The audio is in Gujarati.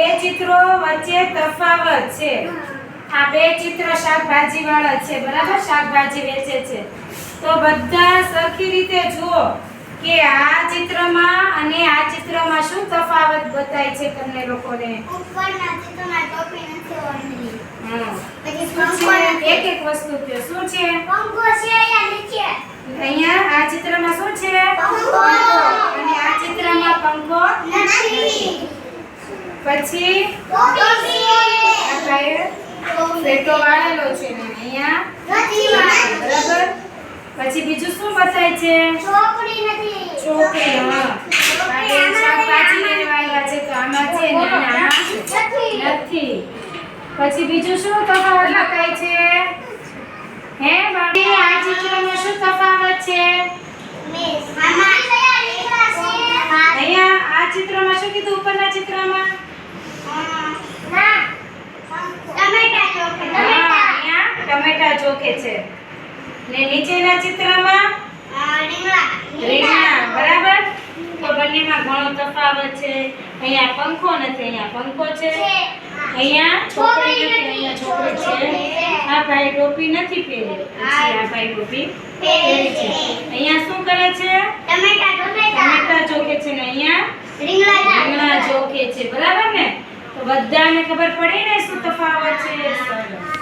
બે ચિત્રો વચ્ચે તફાવત છે. આ બે ચિત્ર શાકભાજી વાળા છે. બરાબર? શાકભાજી વેચે છે. તો બધા સરખી રીતે જુઓ કે આ ચિત્રમાં અને આ ચિત્રમાં શું તફાવત બતાય છે તમને લોકોને? ઉપરના ચિત્રમાં ટોપી નથી. પછી. એક એક વસ્તુ કે શું છે? પંખો છે અહીંયા નીચે. અહીંયા આ ચિત્રમાં શું છે? પંખો. અને આ ચિત્રમાં પંખો નથી. પછી ટોપી આ ભાઈએ ફેટો વાળેલો છે ને અહીંયા. બરાબર? પછી બીજું શું બતાય છે? ચોપડી નથી. છોકરી હા. શાકભાજી લેવાયેલા છે તો આમાં છે ને આમાં નથી. નથી પછી બીજું શું તફાવત બતાય છે? હે બાબી આ ચિત્રમાં શું તફાવત છે? આમાં અહીંયા આ ચિત્રમાં શું કીધું ઉપરના ચિત્રમાં. ટમેટા ચોખા. છે. ને નીચેના ચિત્રમાં બરાબર? તો બંનેમાં ઘણો તફાવત છે. અહીંયા પંખો નથી, અહીંયા પંખો છે. અહીંયા છોકરી અહીંયા છોકરી છે. આ ભાઈ ટોપી નથી પહેરી. આ ભાઈ ટોપી પહેરી છે. અહીંયા શું કરે છે? ને અહીંયા રીંગણા છે. બરાબર ને? બધાને ખબર પડી ને શું તફાવત છે?